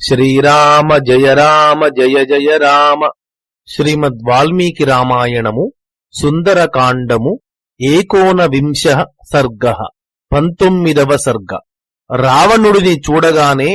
శ్రీరామ జయ రామ జయ జయ రామ. శ్రీమద్ వాల్మీకి రామాయణము సుందరకాండము ఏకోనవింశ సర్గ పంతొమ్మిదవ సర్గ. రావణుడిని చూడగానే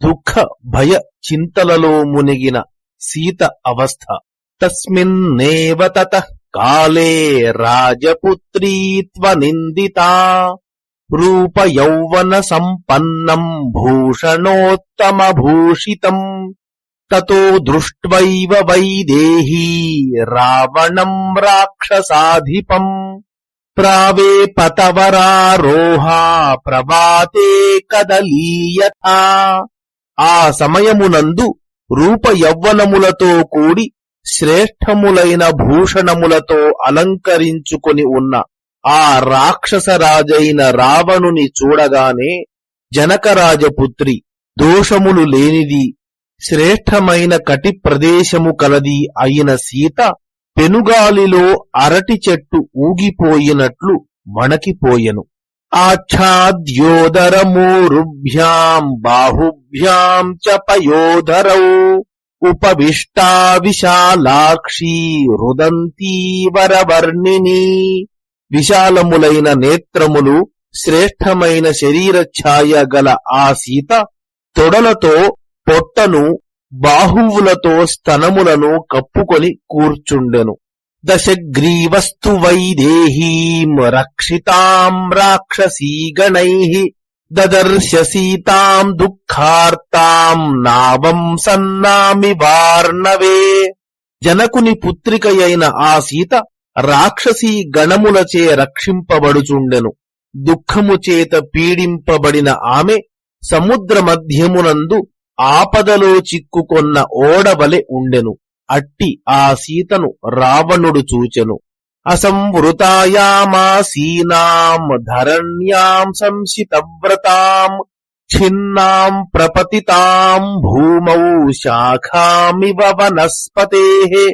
దుఃఖ భయ చింతలలో మునిగిన సీత అవస్థ. తస్మిన్నేవ తత కాలే రాజపుత్రీత్వ నిందితా రూపయౌవన సంపన్నం భూషణోత్తమ భూషితం తతో దృష్ట్వైవ వైదేహీ రావణం రాక్షసాధిపం ప్రావే పతవరారోహా ప్రభాతే కదలీయథా ఆ సమయమునందు రూప యవ్వనములతో కూడి శ్రేష్టములైన భూషణములతో అలంకరించుకొని ఉన్న ఆ రాక్షసరాజైన రావణుని చూడగానే జనకరాజపుత్రి దోషములు లేనిది శ్రేష్టమైన కటి ప్రదేశము కలది అయిన సీత పెనుగాలిలో అరటి చెట్టు ఊగిపోయినట్లు వణకిపోయెను. ఆచ్ఛాద్యోదరమూరుభ్యాం బాహుభ్యాం చ పయోధరౌ ఉపవిష్టా విశాలాక్షీ రుదంతీ వరవర్ణిని విశాలములైన నేత్రములు శ్రేష్టమైన శరీర ఛాయ గల ఆ సీత తొడలతో పొట్టను బాహువులతో స్తనములను కప్పుకొని కూర్చుండెను. దశగ్రీవస్తు వైదేహీం రక్షితాం రాక్షసీగణై దదర్శ సీతాం దుఃఖార్తాం నావం సన్నామి వార్ణవే. జనకుని పుత్రికయైన ఆ సీత రాక్షసీ గణములచే రక్షింపబడుచుండెను. దుఃఖముచేత పీడింపబడిన ఆమె సముద్ర మధ్యమునందు ఆపదలో చిక్కుకొన్న ఓడవలె ఉండెను. అట్టి ఆ సీతను రావణుడు చూచెను. అసంవృతాయామాసీనాం ధరణ్యాం సంశితవ్రతాం ఛిన్నాం ప్రపతితాం భూమౌ శాఖామివ వనస్పతే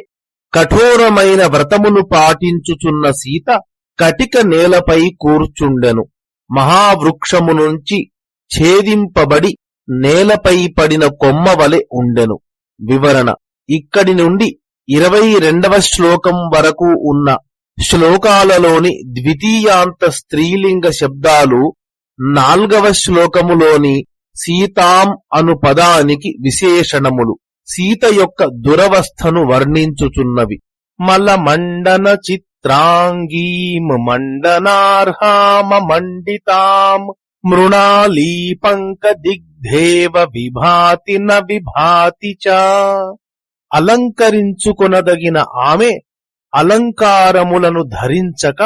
కఠోరమైన వ్రతమును పాటించుచున్న సీత కటిక నేలపై కూర్చుండెను. మహావృక్షము నుంచి ఛేదింపబడి నేలపై పడిన కొమ్మ వలె ఉండెను. వివరణ. ఇక్కడి నుండి ఇరవై రెండవ శ్లోకం వరకు ఉన్న శ్లోకాలలోని ద్వితీయాంత స్త్రీలింగ శబ్దాలు నాల్గవ శ్లోకములోని సీతాం అను పదానికి విశేషణములు. సీత యొక్క దురవస్థను వర్ణించుచున్నవి. మలమండన చిత్రాంగీం మండనార్హామ మండితాం. మృణాళీ పంక దిగ్ధేవ విభాతి న విభాతి చ. అలంకరించుకొనదగిన ఆమె అలంకారములను ధరించక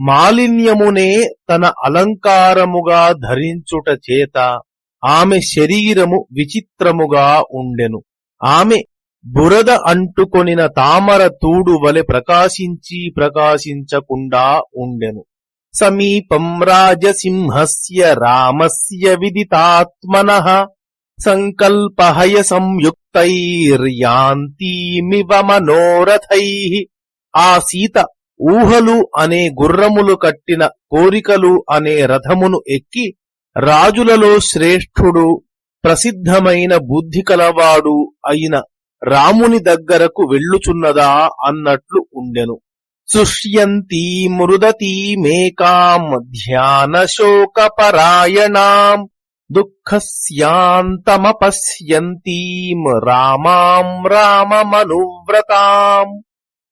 మాలిన్యమునే తన అలంకారముగా ధరించుట చేత ఆమె శరీరము విచిత్రముగా ఉండెను. ఆమె బురద అంటుకొనిన తామర తూడు వలె ప్రకాశించి ప్రకాశించకుండా ఉండెను. సమీపం రాజసింహస్య రామస్య విదితాత్మన సంకల్పహయ సంయుక్తైర్యాంతీమివ మనోరథై ఆ సీత ఊహలు అనే గుర్రములు కట్టిన కోరికలు అనే రథమును ఎక్కి రాజులలో శ్రేష్ఠుడు ప్రసిద్ధమైన బుద్ధి కలవాడు అయిన రాముని దగ్గరకు వెళ్ళుచున్నదా అన్నట్లు ఉండెను. సుష్యంతీ మృదతీమేకాం ధ్యాన శోకపరాయణాం దుఃఖస్యాంతమపశ్యంతీం రామాం రామమనువ్రతాం.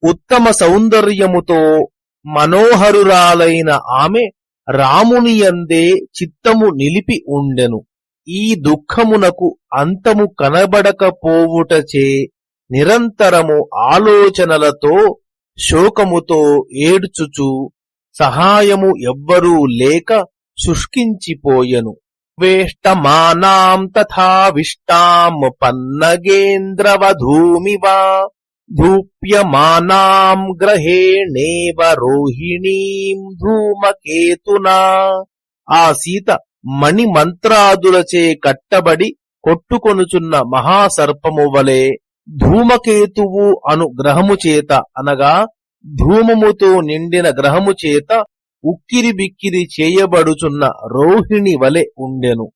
ఉత్తమ సౌందర్యముతో మనోహరురాలైన ఆమె రామునియందే చిత్తము నిలిపి ఉండెను. ఈ దుఃఖమునకు అంతము కనబడకపోవుటచే నిరంతరము ఆలోచనలతో శోకముతో ఏడ్చుచు సహాయము ఎవ్వరూ లేక శుష్కించిపోయెను. వేష్టమానాం తథావిష్టాం పన్నగేంద్రవధూమివా ధూప్యమానాం గ్రహేణేవ రోహిణీం ధూమకేతునా. ఆ సీత మణి మంత్రాదులచే కట్టబడి కొట్టుకొనుచున్న మహాసర్పము వలె ధూమకేతువు అను గ్రహము చేత అనగా ధూమముతో నిండిన గ్రహము చేత ఉక్కిరి బిక్కిరి చేయబడుచున్న రోహిణి వలె ఉండెను.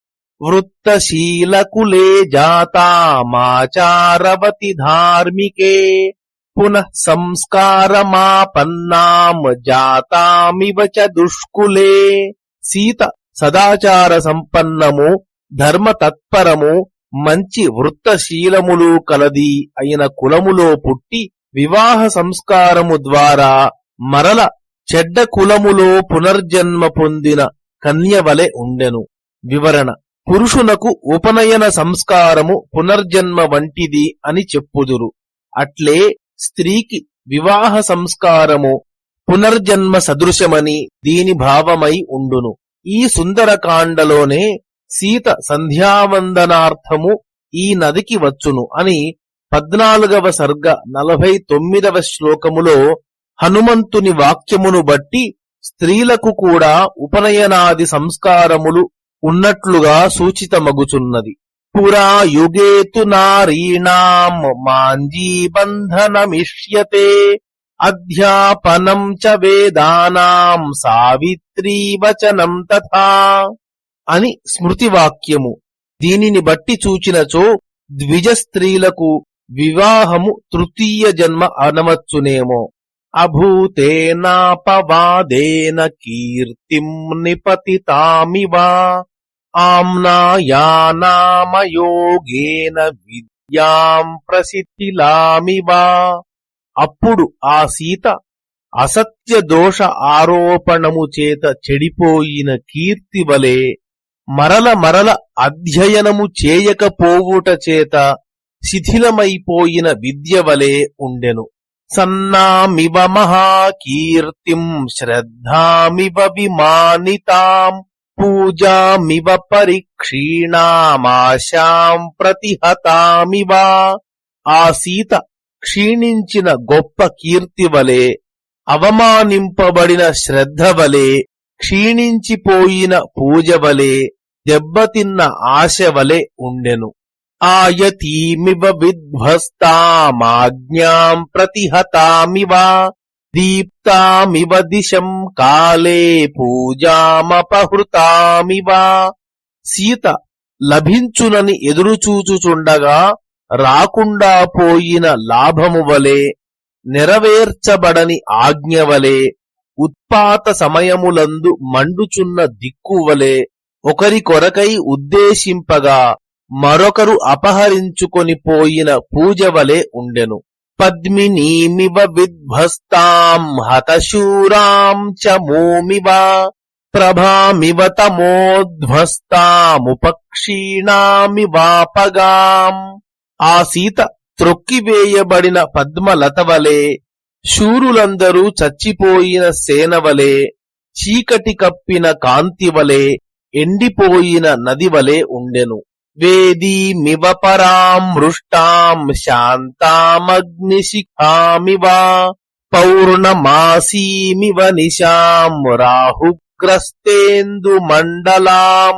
వృత్తశీలకులే జాతామాచారవతి ధార్మికే పునః సంస్కారమాపన్నాం జాతామివ చ దుష్కులే. సీత సదాచార సంపన్నము ధర్మ తత్పరము మంచి వృత్తశీలములు కలది అయిన కులములో పుట్టి వివాహ సంస్కారము ద్వారా మరల చెడ్డ కులములో పునర్జన్మ పొందిన కన్యవలె ఉండెను. వివరణ పురుషునకు ఉపనయన సంస్కారము పునర్జన్మ వంటిది అని చెప్పుదురు. అట్లే స్త్రీకి వివాహ సంస్కారము పునర్జన్మ సదృశమని దీని భావమై ఉండును. ఈ సుందరకాండలోనే సీత సంధ్యావందనార్థము ఈ నదికి వచ్చును అని పద్నాలుగవ సర్గ నలభై తొమ్మిదవ శ్లోకములో హనుమంతుని వాక్యమును బట్టి స్త్రీలకు కూడా ఉపనయనాది సంస్కారములు ఉన్నట్లుగా సూచితమగుచున్నది. పురా యుగేతు నారీణాం మాంజీబంధనమిష్యతే అధ్యాపనం చ వేదానాం సావిత్రీ వచనం తథా అని స్మృతివాక్యము. దీనిని బట్టి చూచినచో ద్విజ స్త్రీలకు వివాహము తృతీయ జన్మ అనవచ్చునేమో. అభూతేనాపవాదేన కీర్తిం నిపతితామివా. ఆమ్నాయానామయోగేన విద్యాం ప్రసిద్ధిలామివా. అప్పుడు ఆ సీత అసత్య దోష ఆరోపణము చేత చెడిపోయిన కీర్తి వలె మరల మరల అధ్యయనము చేయకపోవుట చేత శిథిలమైపోయిన విద్య వలె ఉండెను. సన్నామివ మహాకీర్తిం శ్రద్ధామివ విమానితాం పూజామివ పరిక్షీణామాశాం ప్రతిహతామివ. ఆ సీత క్షీణించిన గొప్ప కీర్తి వలె అవమానింపబడిన శ్రద్ధ వలె క్షీణించిపోయిన పూజ వలె దెబ్బతిన్న ఆశ వలె ఉండెను. ఆయతీమివ విధ్వస్తామాజ్ఞాం ప్రతిహతామివ దీప్తామివ దిశం కాలే పూజామపహృతామివ. సీత లభించునని ఎదురుచూచుచుండగా రాకుండా పోయిన లాభము వలె నెరవేర్చబడని ఆజ్ఞ వలె ఉత్పాత సమయములందు మండుచున్న దిక్కువలే ఒకరికొరకై ఉద్దేశింపగా మరొకరు అపహరించుకొని పోయిన పూజ వలె ఉండెను. పద్మినీమివ విధ్వస్తాం హతశూరాం చ మోమివ ప్రభామివ తమోధ్వస్తాముపక్షీణామివాపగాం ఆ సీత త్రొక్కివేయబడిన పద్మలత వలె శూరులందరూ చచ్చిపోయిన సేనవలే చీకటి కప్పిన కాంతివలే ఎండిపోయిన నది వలె ఉండెను. వేదీమివ పరామృష్టాం శాంతామగ్నిశిఖామివ పౌర్ణమాసీమివ నిశాం రాహుగ్రస్తేందు మండలాం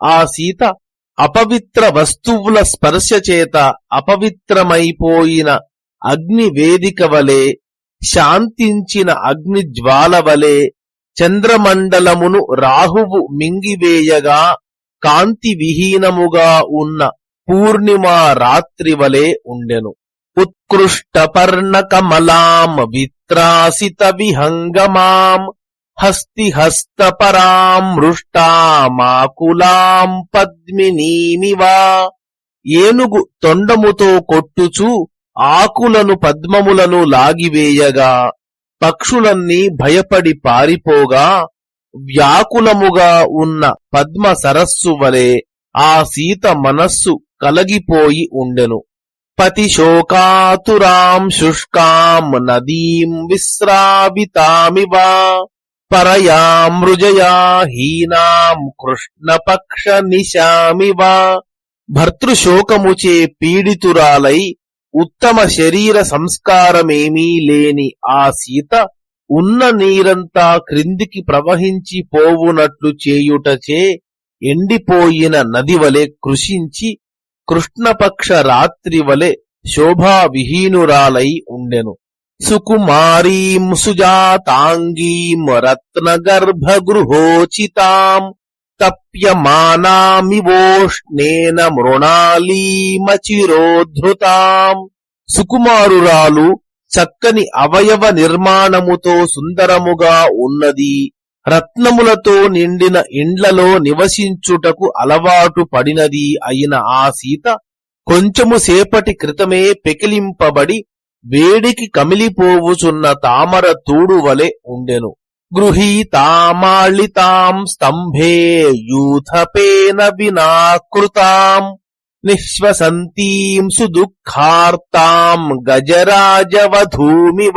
ఆ సీత అపవిత్ర వస్తువుల స్పర్శ చేత అపవిత్రమైపోయిన అగ్ని వేదిక వలె శాంతించిన అగ్ని జ్వాల వలె చంద్రమండలమును రాహువు మింగివేయగా కాంతి విహీనముగా ఉన్న పూర్ణిమా రాత్రి వలె ఉండెను. ఉత్కృష్టపర్ణకమలాం విత్రాసిత విహంగమాం హస్తి హస్తపరాం మృష్టామాకులాం పద్మినీమివా ఏనుగు తొండముతో కొట్టుచు ఆకులను పద్మములను లాగివేయగా పక్షులన్నీ భయపడి పారిపోగా వ్యాకులముగా ఉన్న పద్మ సరస్సు వలె ఆ సీత మనస్సు కలగిపోయి ఉండెను. పతి శోకాతురాం శుష్కాం నదీం విశ్రావితామివా. పరయా మృజయా హీనాం కృష్ణపక్ష నిశామివ భర్తృశోకముచే పీడితురాలై ఉత్తమ శరీర సంస్కారమేమీ లేని ఆ సీత ఉన్న నీరంతా క్రిందికి ప్రవహించి పోవునట్లు చేయుటచే ఎండిపోయిన నది వలె కృషించి కృష్ణపక్ష రాత్రి వలె శోభావిహీనురాలై ఉండెను. సుకుమారీం సుజాతాంగీం రత్నగర్భగృహోచితాం తప్యమానామివోష్ణేన మృణాలీమచిరోద్ధృతాం సుకుమారురాలు చక్కని అవయవ నిర్మాణముతో సుందరముగా ఉన్నది. రత్నములతో నిండిన ఇండ్లలో నివసించుటకు అలవాటు పడినది అయిన ఆ సీత కొంచెము సేపటి క్రితమే పెకిలింపబడి వేడికి కమిలిపోవుచున్న తామర తూడు వలె ఉండెను. గృహీతామాళితాం స్తంభే యూథపేన వినాకృతాం. నిశ్వసంతీం సుదుఃఖార్తాం గజరాజవధూమివ.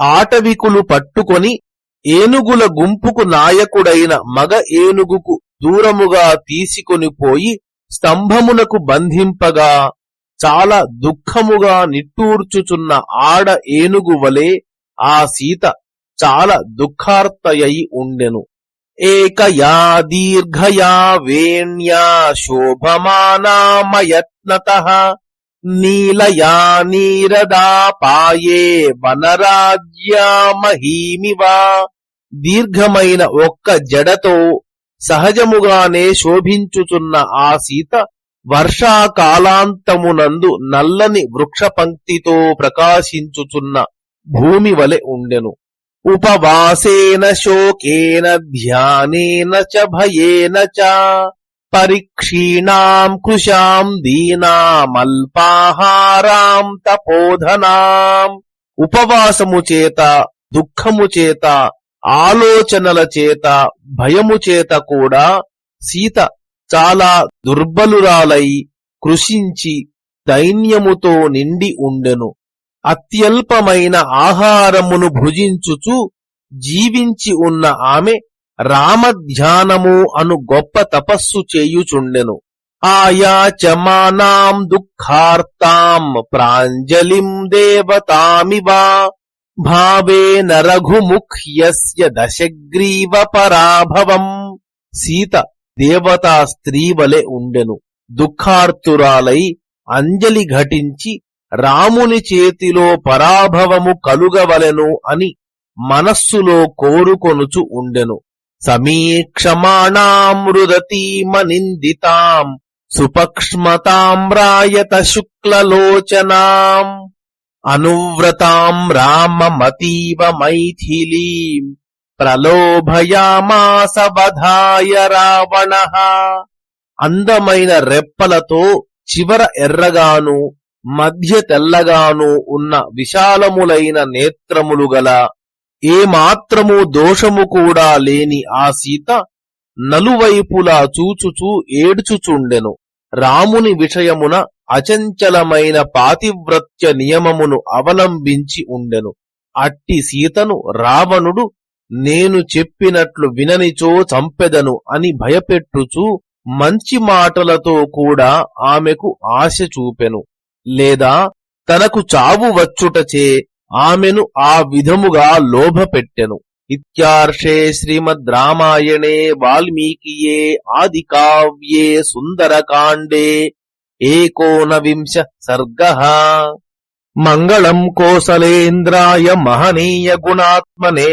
ఆటవికులు పట్టుకొని ఏనుగుల గుంపుకు నాయకుడైన మగ ఏనుగుకు దూరముగా తీసుకొని పోయి స్తంభమునకు బంధింపగా చాలా దుఃఖముగా నిట్టూర్చుచున్న ఆడ ఏనుగు వలె ఆ సీత చాలా దుఃఖార్తయై ఉండెను. ఏకయా దీర్ఘయా వేణ్యా శోభమానామయత్నత నీలయా నీరదా పాయే వనరాజ్యామహీమివ దీర్ఘమైన ఒక్క జడతో సహజముగానే శోభించుచున్న ఆ సీత వర్షాకాలాంతమునందు నల్లని వృక్ష పంక్తితో ప్రకాశించుచున్న భూమి వలె ఉండెను. ఉపవాసేన శోకేన ధ్యానేన చ భయేన చ పరిక్షీణాం కృషాం దీనామల్పాహారాం తపోధనాం. ఉపవాసము చేత దుఃఖము చేత ఆలోచనల చేత భయము చేత కూడా సీత చాలా దుర్బలురాలై కృషించి దైన్యముతో నిండి ఉండెను. అత్యల్పమైన ఆహారమును భుజించుచు జీవించి ఉన్న ఆమె రామధ్యానము అను గొప్ప తపస్సు చేయుచుండెను. ఆయాచమానాం దుఃఖార్తాం ప్రాంజలిం దేవతామివా భావేన రఘుముఖ్యస్య దశగ్రీవ పరాభవం. సీత దేవతా స్త్రీ వలె ఉండెను. దుఃఖార్తురాలై అంజలి ఘటించి రాముని చేతిలో పరాభవము కలుగవలెను అని మనస్సులో కోరుకొనుచు ఉండెను. సమీక్షమాణామృదతీమనిందితాం సుపక్ష్మతామ్రాయత శుక్లలోచనాం అనువ్రతాం రామమతీవ మైథిలీం ప్రలోభయామాసవధాయ రావణ. అందమైన రెప్పలతో చివర ఎర్రగాను మధ్య తెల్లగాను ఉన్న విశాలములైన నేత్రములు గల ఏమాత్రము దోషము కూడా లేని ఆ సీత నలువైపులా చూచుచూ ఏడ్చుచుండెను. రాముని విషయమున అచంచలమైన పాతివ్రత్య నియమమును అవలంబించి ఉండెను. అట్టి సీతను రావణుడు నేను చెప్పినట్లు విననిచో చంపెదను అని భయపెట్టుచు మంచి మాటలతో కూడా ఆమెకు ఆశ చూపెను. లేదా తనకు చావు వచ్చుటచే ఆమెను ఆ విధముగా లోభపెట్టెను. ఇత్యార్షే శ్రీమద్ రామాయణే వాల్మీకియే ఆది కావ్యే సుందరకాండే ఏకోనవింశ సర్గ. మంగళం కోసలేంద్రాయ మహనీయ గుణాత్మనే